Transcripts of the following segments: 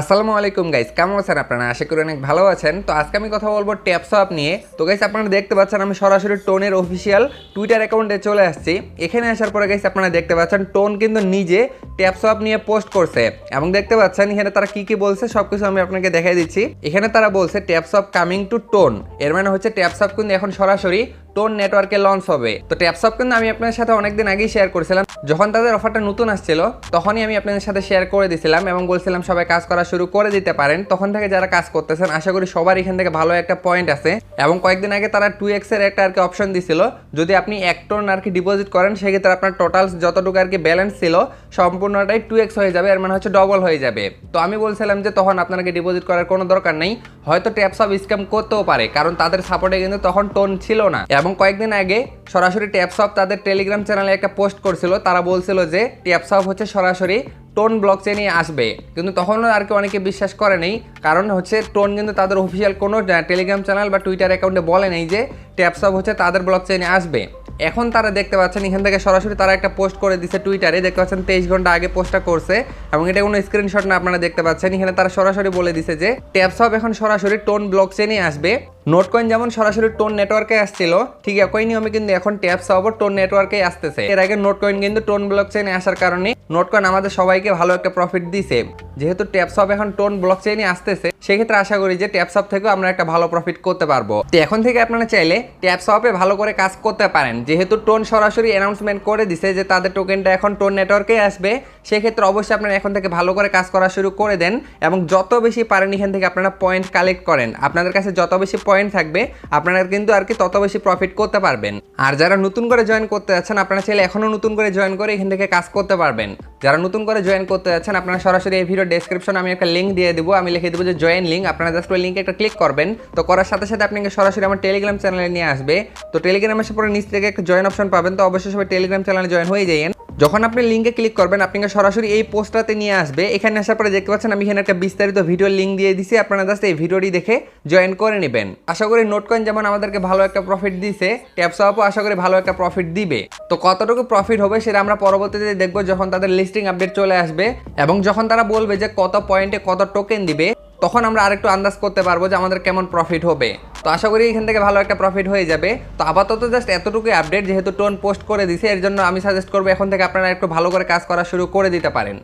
আসসালামু আলাইকুম গাইস কেমন আছেন আপনারা? আশা করি অনেক ভালো আছেন। তো আজকে আমি কথা বলব ট্যাপস আপ নিয়ে। তো গাইস আপনারা দেখতে পাচ্ছেন আমি সরাসরি টোনের অফিসিয়াল টুইটার অ্যাকাউন্টে চলে আসছি। এখানে আসার পরে গাইস আপনারা দেখতে পাচ্ছেন টোন কিন্তু নিজে ট্যাপস আপ নিয়ে পোস্ট করছে। এবং দেখতে পাচ্ছেন এখানে তারা কি কি বলছে, সবকিছু আমি আপনাকে দেখাই দিচ্ছি। এখানে তারা বলছে taps up coming to tone এর মানে হচ্ছে ট্যাপস আপ কিন্তু এখন সরাসরি টোন নেটওয়ার্কে লঞ্চ হবে। তো ট্যাপসপ কিন্তু আমি আপনার সাথে অনেকদিন আগেই শেয়ার করেছিলাম। যখন তাদের অফারটা নতুন আসছিল, তখনই আমি আপনাদের সাথে শেয়ার করে দিছিলাম এবং বলছিলাম সবাই কাজ করা শুরু করে দিতে পারেন। তখন থেকে যারা কাজ করতেছেন, আশা করি সবার এখান থেকে ভালো একটা পয়েন্ট আছে। এবং কয়েকদিন আগে তারা টু এক্সের একটা আর কি অপশন দিছিল। যদি আপনি এক টোন আর কি ডিপোজিট করেন, সেক্ষেত্রে আপনার টোটাল যতটুকু আর কি ব্যালেন্স ছিল, সম্পূর্ণটাই টু এক্স হয়ে যাবে, এর মানে হচ্ছে ডবল হয়ে যাবে। তো আমি বলছিলাম যে তখন আপনাকে ডিপোজিট করার কোনো দরকার নেই। হয়তো ট্যাপসপ স্ক্যাম করতেও পারে, কারণ তাদের সাপোর্টে কিন্তু তখন টোন ছিল না। এবং কয়েকদিন আগে সরাসরি ট্যাপসপ তাদের টেলিগ্রাম চ্যানেলে একটা পোস্ট করছিল, তারা বলছিল যে ট্যাপসপ হচ্ছে সরাসরি টোন ব্লক চেনে আসবে। কিন্তু তখনও আর কি অনেকে বিশ্বাস করে নেই কারণ হচ্ছে টোন কিন্তু তাদের অফিসিয়াল কোনো টেলিগ্রাম চ্যানেল বা টুইটার অ্যাকাউন্টে বলে নেই যে ট্যাপসপ হচ্ছে তাদের ব্লক চেনে আসবে। এখন তারা দেখতে পাচ্ছেন এখান থেকে সরাসরি তারা একটা পোস্ট করে দিছে টুইটারে। দেখতে পাচ্ছেন তেইশ ঘণ্টা আগে পোস্টটা করছে এবং এটা কোনো স্ক্রিনশট না, আপনারা দেখতে পাচ্ছেন। এখানে তারা সরাসরি বলে দিছে যে ট্যাপসপ এখন সরাসরি টোন ব্লক চেনে আসবে। নোট কয়েন যেমন সরাসরি টোন নেটওয়ার্কে আসছিল, ঠিক একই নিয়মে কিন্তু এখন ট্যাপস সব টোন নেটওয়ার্কে আসতেছে। এর আগে নোট কয়েন কিন্তু টোন ব্লক চেনে আসার কারণে নোট কয়েন আমাদের সবাইকে ভালো একটা প্রফিট দিছে। যেহেতু ট্যাপসপ এখন টোন ব্লক চেনে আসতেছে, সেক্ষেত্রে আশা করি যে ট্যাপসপ থেকেও আমরা একটা ভালো প্রফিট করতে পারব। তো এখন থেকে আপনারা চাইলে ট্যাপসপে ভালো করে কাজ করতে পারেন। যেহেতু টোন সরাসরি অ্যানাউন্সমেন্ট করে দিছে যে তাদের টোকেনটা এখন টোন নেটওয়ার্কে আসবে, সেক্ষেত্রে অবশ্যই আপনারা এখন থেকে ভালো করে কাজ করা শুরু করে দেন এবং যত বেশি পারেন এখান থেকে আপনারা পয়েন্ট কালেক্ট করেন। আপনাদের কাছে যত বেশি পয়েন্ট থাকবে, আপনারা কিন্তু আর কি তত বেশি প্রফিট করতে পারবেন। আর যারা নতুন করে জয়েন করতে যাচ্ছেন, আপনারা চাইলে এখনও নতুন করে জয়েন করে এখান থেকে কাজ করতে পারবেন। যারা নতুন করে জয়েন করতে যাচ্ছেন, আপনারা সরাসরি এই ভিডিও ডেসক্রিপশনে আমি একটা লিঙ্ক দিয়ে দেবো। আমি লিখে দেবো যে জয়েন লিঙ্ক আপনারা জাস্ট ওই লিঙ্কে একটা ক্লিক করবেন। তো করার সাথে সাথে আপনাকে সরাসরি আমার টেলিগ্রাম চ্যানেলে নিয়ে আসবে। তো টেলিগ্রামে এসে পরে নিচ থেকে একটা জয়েন অপশন পাবেন। তো অবশ্যই সবাই টেলিগ্রাম চ্যানেলে জয়েন হয়ে যাইয়েন যখন আপনি লিঙ্কে ক্লিক করবেন, আপনাকে সরাসরি এই পোস্টটাতে নিয়ে আসবে। এখানে আসার পরে দেখতে পাচ্ছেন, আমি এখানে একটা বিস্তারিত ভিডিও লিঙ্ক দিয়ে দিছি। আপনারা জাস্ট এই ভিডিওটি দেখে জয়েন করে নেবেন। আশা করি নোট কয়েন যেমন আমাদেরকে ভালো একটা প্রফিট দিছে ট্যাপসাপও আশা করি ভালো একটা প্রফিট দিবে। তো কতটুকু প্রফিট হবে সেটা আমরা পরবর্তীতে দেখব যখন তাদের লিস্টিং আপডেট চলে আসবে। এবং যখন তারা বলবে যে কত পয়েন্টে কত টোকেন দিবে, তখন আমরা আরেকটু আন্দাজ করতে পারব যে আমাদের কেমন প্রফিট হবে। তো আশা করি এখান থেকে ভালো একটা প্রফিট হয়ে যাবে। তো আপাতত জাস্ট এতটুকু আপডেট যেহেতু টোন পোস্ট করে দিছে, এর জন্য আমি সাজেস্ট করব এখন থেকে আপনারা একটু ভালো করে কাজ করা শুরু করে দিতে পারেন।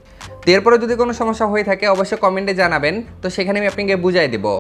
তো এরপরে যদি কোনো সমস্যা হয়ে থাকে, অবশ্যই কমেন্টে জানাবেন। তো সেখানে আমি আপনাকে বুঝাই দেবো।